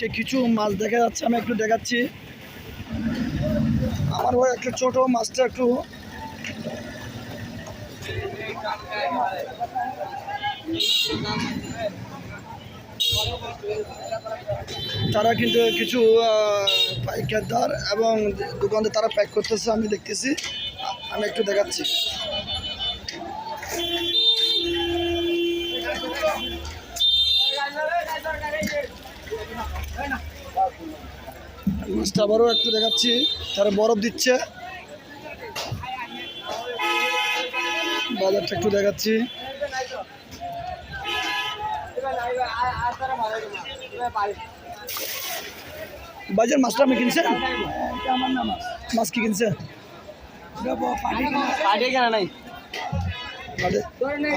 আজকে কিছু মাছ দেখা যাচ্ছে, আমি একটু দেখাচ্ছি। আমার ওই একটু ছোট, মাছটা একটু তারা কিন্তু কিছু পাইকারদার এবং দোকানদার তারা প্যাক করতেছে, আমি দেখতেছি। আমি একটু দেখাচ্ছি। মাছটা আবারও একটু দেখাচ্ছি। তারা বরফ দিচ্ছে। বাজারটা একটু দেখাচ্ছি। বাজার মাছটা আমি কিনছেন? মাছ কি কিনছে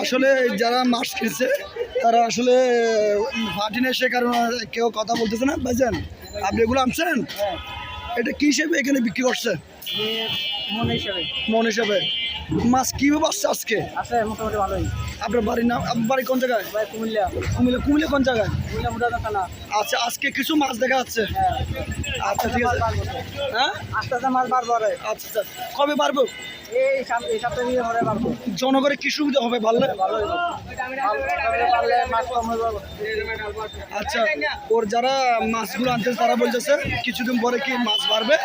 আসলে যারা মাছ কিনছে তারা আসলে ফাটিনে সে কারণে কেউ কথা বলতেছে না। ভাইজান আপনি এগুলো আনছেন? এটা কি হিসেবে এখানে বিক্রি করছে? মন হিসাবে। মাছ কীভাবে আসছে আজকে? আছে মোটামুটি ভালোই। আপনার বাড়ির নাম আপনার বাড়ি কোন জায়গায়? কুমিল্লা। কুমিল্লা কুমিল্লা কোন জায়গায়? আচ্ছা আজকে কিছু মাছ দেখা যাচ্ছে? হ্যাঁ। আচ্ছা ঠিক আছে। হ্যাঁ? আস্তে আস্তে মাছ পরে আচ্ছা আচ্ছা। কবে পারব এই এই সপ্তাহে দিয়ে পরে পারব জনগণের কি সুবিধা হবে ভালো আচ্ছা ওর যারা মাছগুলো আনতেছে তারা বলতেছে কিছুদিন পরে কি মাছ বাড়বে?